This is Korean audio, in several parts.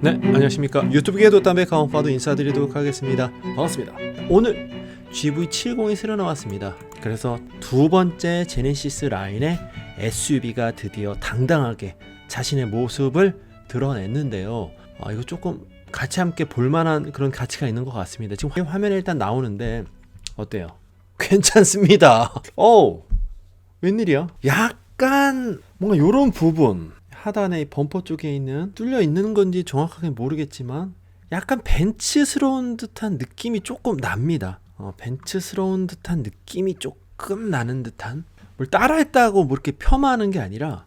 네, 안녕하십니까. 유튜브계도 담배 강원파도 인사드리도록 하겠습니다. 반갑습니다. 오늘 GV70이 새로 나왔습니다. 그래서 두 번째 제네시스 라인의 SUV가 드디어 당당하게 자신의 모습을 드러냈는데요. 아, 이거 조금 같이 함께 볼만한 그런 가치가 있는 것 같습니다. 지금 화- 화면에 일단 나오는데 어때요? 괜찮습니다. 오, 웬일이야? 약간 뭔가 요런 부분 하단에 이 범퍼 쪽에 있는 뚫려 있는 건지 정확하게 모르겠지만 약간 벤츠스러운 듯한 느낌이 조금 납니다. 어, 벤츠스러운 듯한 느낌이 조금 나는 듯한 뭘 따라했다고 뭐 이렇게 폄하하는 게 아니라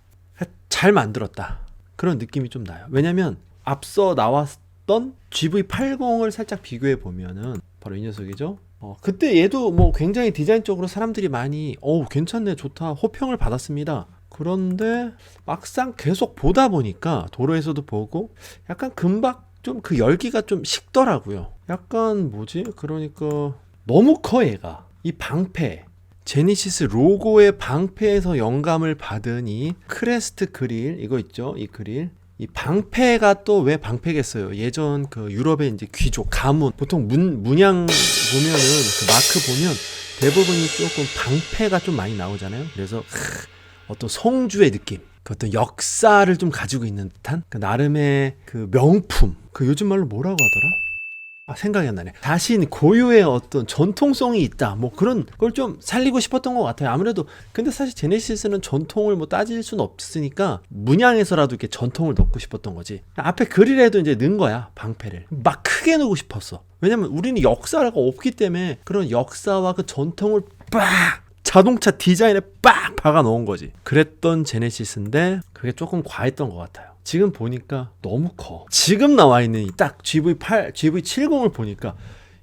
잘 만들었다 그런 느낌이 좀 나요. 왜냐면 앞서 나왔던 GV80을 살짝 비교해 보면은 바로 이 녀석이죠. 어, 그때 얘도 뭐 굉장히 디자인적으로 사람들이 많이 어우 괜찮네 좋다 호평을 받았습니다. 그런데 막상 계속 보다 보니까 도로에서도 보고 약간 금방 좀그 열기가 좀 식더라고요. 약간 뭐지? 그러니까 너무 커 얘가. 이 방패 제니시스 로고의 방패에서 영감을 받은 이 크레스트 그릴 이거 있죠? 이 그릴 이 방패가 또 왜 방패겠어요? 예전 그 유럽의 이제 귀족 가문 보통 문 문양 보면은 그 마크 보면 대부분이 조금 방패가 좀 많이 나오잖아요. 그래서 크, 어떤 성주의 느낌, 그 어떤 역사를 좀 가지고 있는 듯한 그 나름의 그 명품. 그 요즘 말로 뭐라고 하더라? 아, 생각이 안 나네. 자신 고유의 어떤 전통성이 있다. 뭐 그런 걸 좀 살리고 싶었던 것 같아요. 아무래도 근데 사실 제네시스는 전통을 뭐 따질 수는 없으니까 문양에서라도 이렇게 전통을 넣고 싶었던 거지. 앞에 그릴에도 이제 넣은 거야 방패를. 막 크게 넣고 싶었어. 왜냐면 우리는 역사가 없기 때문에 그런 역사와 그 전통을 빡 자동차 디자인에 빡 박아 넣은 거지. 그랬던 제네시스인데 그게 조금 과했던 것 같아요. 지금 보니까 너무 커. 지금 나와 있는 이 딱 GV8, GV70을 보니까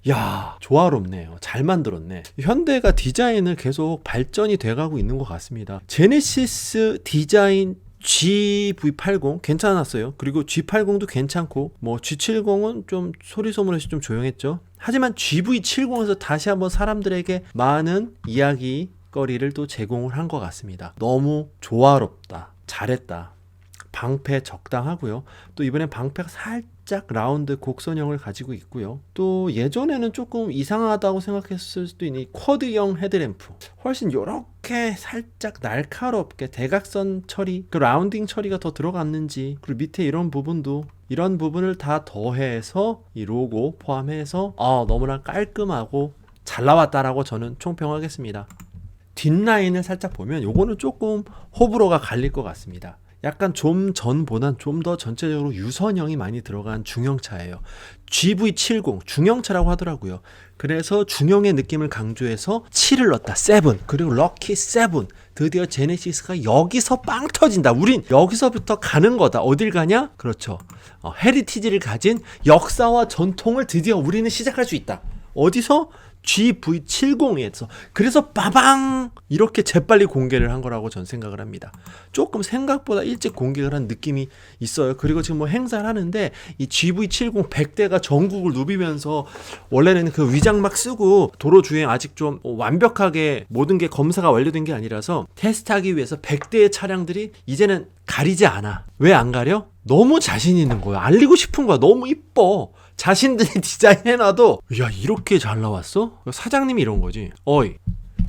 야 조화롭네요. 잘 만들었네. 현대가 디자인을 계속 발전이 돼가고 있는 것 같습니다. 제네시스 디자인 GV80 괜찮았어요. 그리고 G80도 괜찮고 뭐 G70은 좀 소리 소문에서 좀 조용했죠. 하지만 GV70에서 다시 한번 사람들에게 많은 이야기 거리를 또 제공을 한 것 같습니다. 너무 조화롭다. 잘했다. 방패 적당하고요. 또 이번엔 방패가 살짝 라운드 곡선형을 가지고 있고요. 또 예전에는 조금 이상하다고 생각했을 수도 있는 이 쿼드형 헤드램프. 훨씬 요렇게 살짝 날카롭게 대각선 처리, 그 라운딩 처리가 더 들어갔는지, 그리고 밑에 이런 부분도 이런 부분을 다 더해서 이 로고 포함해서 아, 너무나 깔끔하고 잘 나왔다라고 저는 총평하겠습니다. 뒷라인을 살짝 보면 요거는 조금 호불호가 갈릴 것 같습니다. 약간 좀 전보단 좀 더 전체적으로 유선형이 많이 들어간 중형차예요. GV70 중형차라고 하더라고요. 그래서 중형의 느낌을 강조해서 7을 넣었다. 7 그리고 럭키 7 드디어 제네시스가 여기서 빵 터진다. 우린 여기서부터 가는 거다. 어딜 가냐? 그렇죠. 어, 헤리티지를 가진 역사와 전통을 드디어 우리는 시작할 수 있다. 어디서? GV70에서 그래서 빠방 이렇게 재빨리 공개를 한 거라고 전 생각을 합니다. 조금 생각보다 일찍 공개를 한 느낌이 있어요. 그리고 지금 뭐 행사를 하는데 이 GV70 100대가 전국을 누비면서 원래는 그 위장 막 쓰고 도로 주행 아직 좀 완벽하게 모든 게 검사가 완료된 게 아니라서 테스트하기 위해서 100대의 차량들이 이제는 가리지 않아. 왜 안 가려? 너무 자신 있는 거야. 알리고 싶은 거야. 너무 이뻐. 자신들이 디자인해놔도 야 이렇게 잘 나왔어? 사장님이 이런 거지. 어이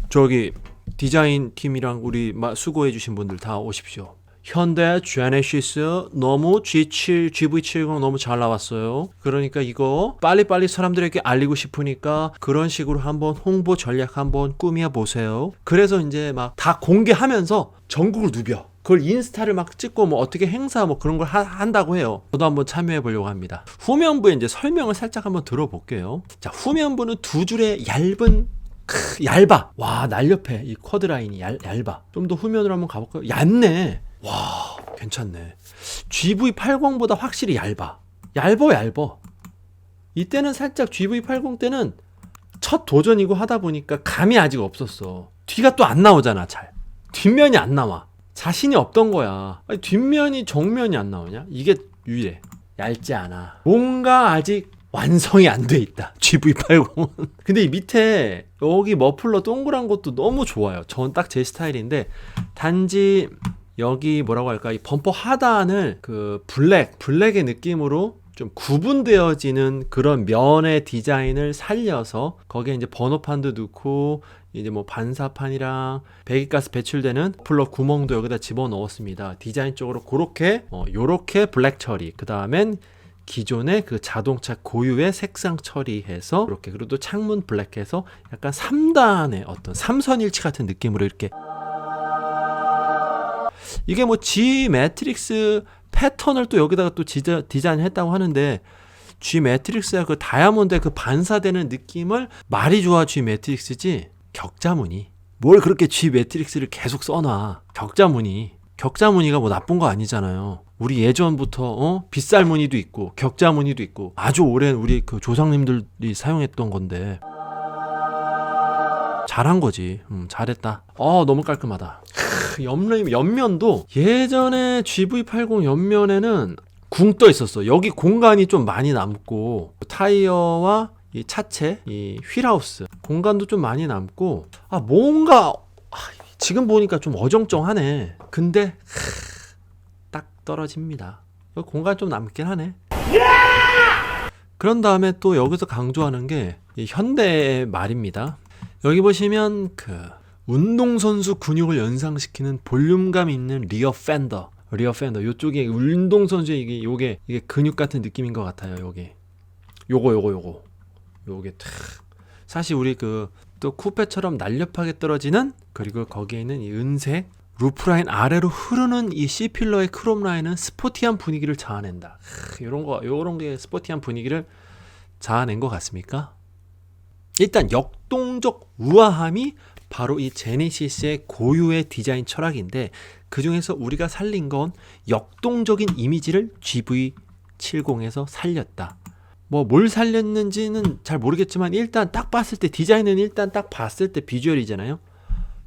저기 디자인 팀이랑 우리 마- 수고해주신 분들 다 오십시오. 현대 제네시스 너무 G7, GV70 너무 잘 나왔어요. 그러니까 이거 빨리빨리 사람들에게 알리고 싶으니까 그런 식으로 한번 홍보 전략 한번 꾸며 보세요. 그래서 이제 막 다 공개하면서 전국을 누벼. 그걸 인스타를 막 찍고 뭐 어떻게 행사 뭐 그런 걸 하- 한다고 해요. 저도 한번 참여해 보려고 합니다. 후면부에 이제 설명을 살짝 한번 들어볼게요. 자, 후면부는 두 줄의 얇은 크, 얇아. 와, 날렵해. 이 쿼드 라인이 얇, 얇아. 좀 더 후면으로 한번 가볼까요? 얇네. 와, 괜찮네. GV80보다 확실히 얇아. 얇어, 얇어. 이때는 살짝 GV80 때는 첫 도전이고 하다 보니까 감이 아직 없었어. 뒤가 또 안 나오잖아, 잘. 뒷면이 안 나와. 자신이 없던 거야. 아니, 뒷면이 정면이 안 나오냐? 이게 유일해. 얇지 않아. 뭔가 아직 완성이 안 돼 있다. GV80은. 근데 이 밑에 여기 머플러 동그란 것도 너무 좋아요. 전 딱 제 스타일인데 단지 여기 뭐라고 할까? 이 범퍼 하단을 그 블랙, 블랙의 느낌으로 좀 구분되어지는 그런 면의 디자인을 살려서 거기에 이제 번호판도 넣고 이제 뭐 반사판이랑 배기가스 배출되는 플러 구멍도 여기다 집어 넣었습니다. 디자인 쪽으로 그렇게 어 요렇게 블랙 처리. 그 다음엔 기존의 그 자동차 고유의 색상 처리해서 이렇게 그리고 또 창문 블랙해서 약간 3단의 어떤 삼선일치 같은 느낌으로 이렇게 이게 뭐 G 매트릭스 패턴을 또 여기다가 또 디자, 디자인했다고 하는데 G 매트릭스야 그 다이아몬드의 그 반사되는 느낌을 말이 좋아 G 매트릭스지? 격자무늬. 뭘 그렇게 G 매트릭스를 계속 써놔? 격자무늬. 격자무늬가 뭐 나쁜 거 아니잖아요. 우리 예전부터 어? 빗살 무늬도 있고 격자 무늬도 있고 아주 오랜 우리 그 조상님들이 사용했던 건데 잘한 거지. 음, 잘했다. 어, 너무 깔끔하다. 크, 옆면, 옆면도 예전에 GV80 옆면에는 궁 떠 있었어. 여기 공간이 좀 많이 남고 타이어와 이 차체, 이 휠하우스 공간도 좀 많이 남고 아 뭔가 아, 지금 보니까 좀 어정쩡하네. 근데 크, 딱 떨어집니다. 공간 좀 남긴 하네. 그런 다음에 또 여기서 강조하는 게이 현대의 말입니다. 여기 보시면 그 운동선수 근육을 연상시키는 볼륨감 있는 리어 팬더 리어 팬더. 요쪽에 운동선수의 이게 요게 이게 근육 같은 느낌인 것 같아요 요게. 요거 요거 요거. 요게 탁. 사실 우리 그 또 쿠페처럼 날렵하게 떨어지는 그리고 거기에 있는 이 은색 루프라인 아래로 흐르는 이 C필러의 크롬 라인은 스포티한 분위기를 자아낸다. 크, 요런 거 요런 게 스포티한 분위기를 자아낸 것 같습니까? 일단 역 동적 우아함이 바로 이 제네시스의 고유의 디자인 철학인데 그 중에서 우리가 살린 건 역동적인 이미지를 GV70에서 살렸다. 뭐 뭘 살렸는지는 잘 모르겠지만 일단 딱 봤을 때 디자인은 일단 딱 봤을 때 비주얼이잖아요.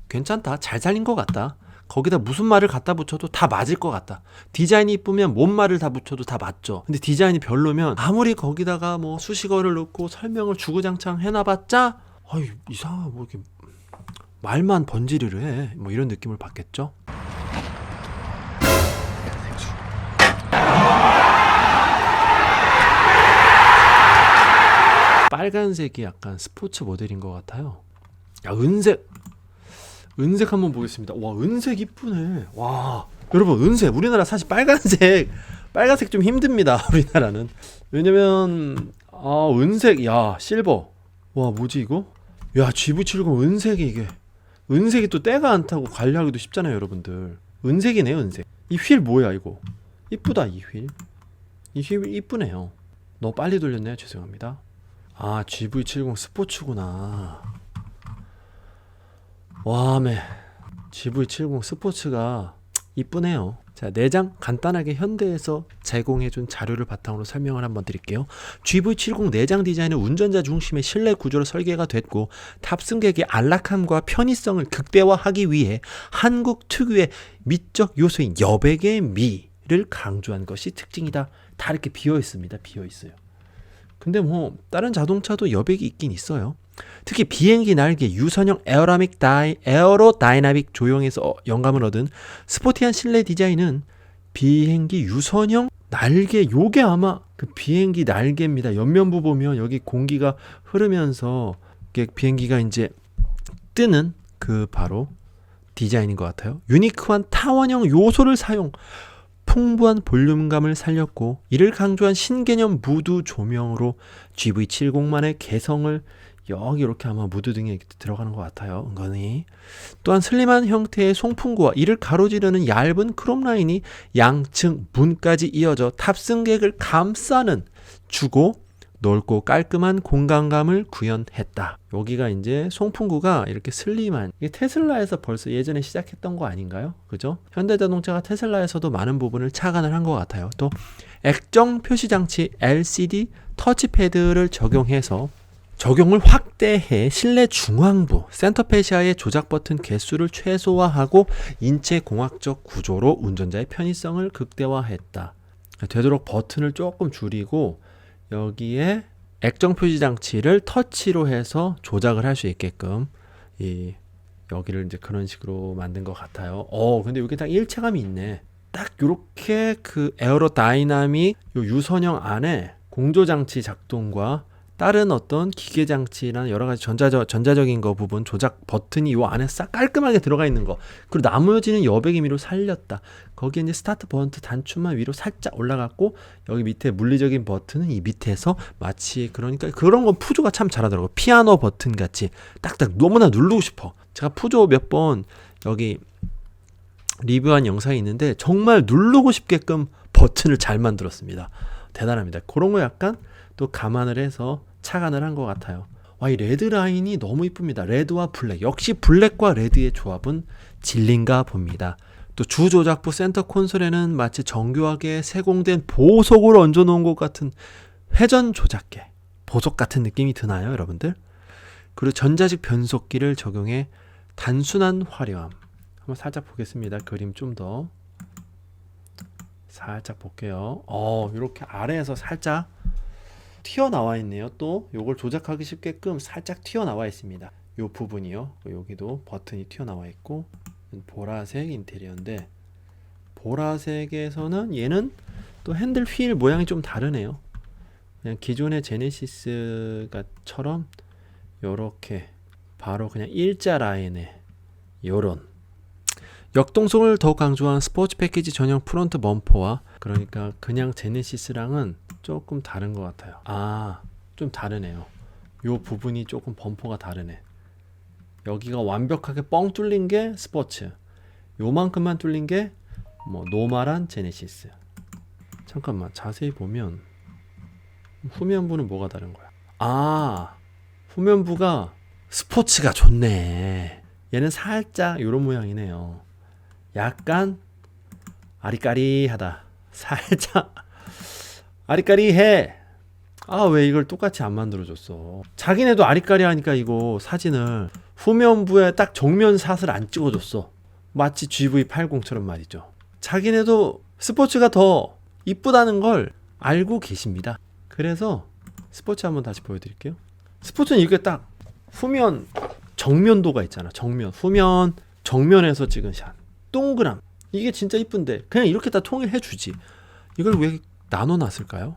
괜찮다. 잘 살린 것 같다. 거기다 무슨 말을 갖다 붙여도 다 맞을 것 같다. 디자인이 이쁘면 뭔 말을 다 붙여도 다 맞죠. 근데 디자인이 별로면 아무리 거기다가 뭐 수식어를 넣고 설명을 주구장창 해놔봤자 아이 이상하 뭐 이렇게 말만 번지르르 해. 뭐 이런 느낌을 받겠죠. 빨간색이 약간 스포츠 모델인 것 같아요. 야 은색 은색 한번 보겠습니다. 와 은색 이쁘네. 와 여러분 은색 우리나라 사실 빨간색 빨간색 좀 힘듭니다. 우리나라는 왜냐면 아 은색 야 실버 와 뭐지 이거? 야 GV70 은색이 이게 은색이 또 때가 안 타고 관리하기도 쉽잖아요 여러분들. 은색이네요 은색. 이 휠 뭐야 이거? 이쁘다 이 휠. 이 휠 이쁘네요. 너무 빨리 돌렸네요 죄송합니다. 아 GV70 스포츠구나. 와메 GV70 스포츠가 이쁘네요. 자, 내장 간단하게 현대에서 제공해준 자료를 바탕으로 설명을 한번 드릴게요. GV70 내장 디자인은 운전자 중심의 실내 구조로 설계가 됐고 탑승객의 안락함과 편의성을 극대화하기 위해 한국 특유의 미적 요소인 여백의 미를 강조한 것이 특징이다. 다 이렇게 비어 있습니다. 비어 있어요. 근데 뭐 다른 자동차도 여백이 있긴 있어요. 특히 비행기 날개 유선형 에어라믹 다이 에어로 다이나믹 조형에서 영감을 얻은 스포티한 실내 디자인은 비행기 유선형 날개 요게 아마 그 비행기 날개입니다. 옆면부 보면 여기 공기가 흐르면서 비행기가 이제 뜨는 그 바로 디자인인 것 같아요. 유니크한 타원형 요소를 사용 풍부한 볼륨감을 살렸고 이를 강조한 신개념 무드 조명으로 GV70만의 개성을 여기 이렇게 아마 무드 등에 들어가는 것 같아요. 은근히. 또한 슬림한 형태의 송풍구와 이를 가로지르는 얇은 크롬 라인이 양층 문까지 이어져 탑승객을 감싸는 주고 넓고 깔끔한 공간감을 구현했다. 여기가 이제 송풍구가 이렇게 슬림한 이게 테슬라에서 벌써 예전에 시작했던 거 아닌가요? 그죠? 현대자동차가 테슬라에서도 많은 부분을 착안을 한 것 같아요. 또 액정 표시 장치 LCD 터치패드를 적용해서 적용을 확대해 실내 중앙부 센터페시아의 조작 버튼 개수를 최소화하고 인체 공학적 구조로 운전자의 편의성을 극대화했다. 되도록 버튼을 조금 줄이고 여기에 액정 표시 장치를 터치로 해서 조작을 할 수 있게끔 이 여기를 이제 그런 식으로 만든 것 같아요. 어, 근데 여기 딱 일체감이 있네. 딱 이렇게 그 에어로 다이나믹 요 유선형 안에 공조 장치 작동과 다른 어떤 기계 장치나 여러 가지 전자적 전자적인 거 부분 조작 버튼이 요 안에 싹 깔끔하게 들어가 있는 거. 그리고 나머지는 여백의 미로 살렸다. 거기에 이제 스타트 버튼 단추만 위로 살짝 올라갔고 여기 밑에 물리적인 버튼은 이 밑에서 마치 그러니까 그런 건 푸조가 참 잘하더라고. 피아노 버튼 같이 딱딱 너무나 누르고 싶어. 제가 푸조 몇 번 여기 리뷰한 영상이 있는데 정말 누르고 싶게끔 버튼을 잘 만들었습니다. 대단합니다. 그런 거 약간 또 감안을 해서 착안을 한 것 같아요. 와, 이 레드 라인이 너무 이쁩니다. 레드와 블랙. 역시 블랙과 레드의 조합은 진린가 봅니다. 또 주조작부 센터 콘솔에는 마치 정교하게 세공된 보석을 얹어 놓은 것 같은 회전 조작계. 보석 같은 느낌이 드나요, 여러분들? 그리고 전자식 변속기를 적용해 단순한 화려함. 한번 살짝 보겠습니다. 그림 좀 더. 살짝 볼게요. 어, 이렇게 아래에서 살짝 튀어나와 있네요. 또 요걸 조작하기 쉽게끔 살짝 튀어나와 있습니다. 요 부분이요. 여기도 버튼이 튀어나와 있고 보라색 인테리어인데 보라색에서는 얘는 또 핸들 휠 모양이 좀 다르네요. 그냥 기존의 제네시스가처럼 요렇게 바로 그냥 일자 라인에 요런 역동성을 더 강조한 스포츠 패키지 전용 프론트 범퍼와 그러니까 그냥 제네시스랑은 조금 다른 것 같아요. 아, 좀 다르네요. 요 부분이 조금 범퍼가 다르네. 여기가 완벽하게 뻥 뚫린 게 스포츠. 요만큼만 뚫린 게 뭐 노멀한 제네시스. 잠깐만 자세히 보면 후면부는 뭐가 다른 거야? 아, 후면부가 스포츠가 좋네. 얘는 살짝 요런 모양이네요. 약간 아리까리하다. 살짝 아리까리해. 아, 왜 이걸 똑같이 안 만들어줬어? 자기네도 아리까리 하니까 이거 사진을 후면부에 딱 정면 샷을 안 찍어줬어. 마치 GV80처럼 말이죠. 자기네도 스포츠가 더 이쁘다는 걸 알고 계십니다. 그래서 스포츠 한번 다시 보여드릴게요. 스포츠는 이렇게 딱 후면 정면도가 있잖아. 정면 후면 정면에서 찍은 샷. 동그람. 이게 진짜 이쁜데 그냥 이렇게 다 통일해 주지. 이걸 왜 나눠놨을까요?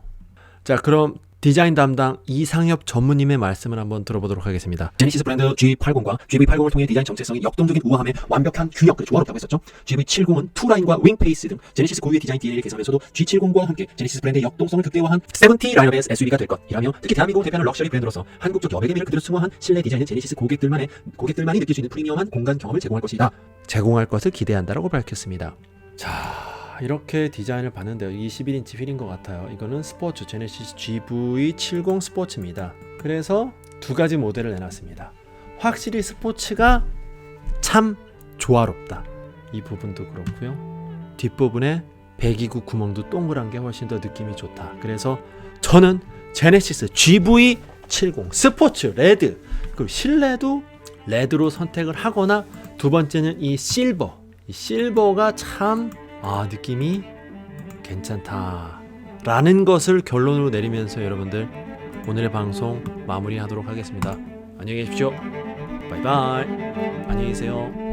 자, 그럼 디자인 담당 이상엽 전무님의 말씀을 한번 들어보도록 하겠습니다. 제네시스 브랜드 G80과 GV80을 통해 디자인 정체성이 역동적인 우아함에 완벽한 균형, 그 조화롭다고 했었죠. GV70은 투라인과 윙페이스 등 제네시스 고유의 디자인 DNA를 계승하면서도 G70과 함께 제네시스 브랜드의 역동성을 극대화한 70 라인업의 SUV가 될 것이라며 특히 대한민국을 대표하는 럭셔리 브랜드로서 한국적 여백의 미를 그대로 수호한 실내 디자인은 제네시스 고객들만의 고객들만이 느낄 수 있는 프리미엄한 공간 경험을 제공할 것이다. 제공할 것을 기대한다라고 밝혔습니다. 자, 이렇게 디자인을 봤는데요. 21인치 휠인 것 같아요. 이거는 스포츠 제네시스 GV70 스포츠입니다. 그래서 두 가지 모델을 내놨습니다. 확실히 스포츠가 참 조화롭다. 이 부분도 그렇고요. 뒷부분에 배기구 구멍도 동그란 게 훨씬 더 느낌이 좋다. 그래서 저는 제네시스 GV70 스포츠 레드 그리고 실내도 레드로 선택을 하거나 두 번째는 이 실버 이 실버가 참 아, 느낌이 괜찮다. 라는 것을 결론으로 내리면서 여러분들 오늘의 방송 마무리하도록 하겠습니다. 안녕히 계십시오. 바이바이. 안녕히 계세요.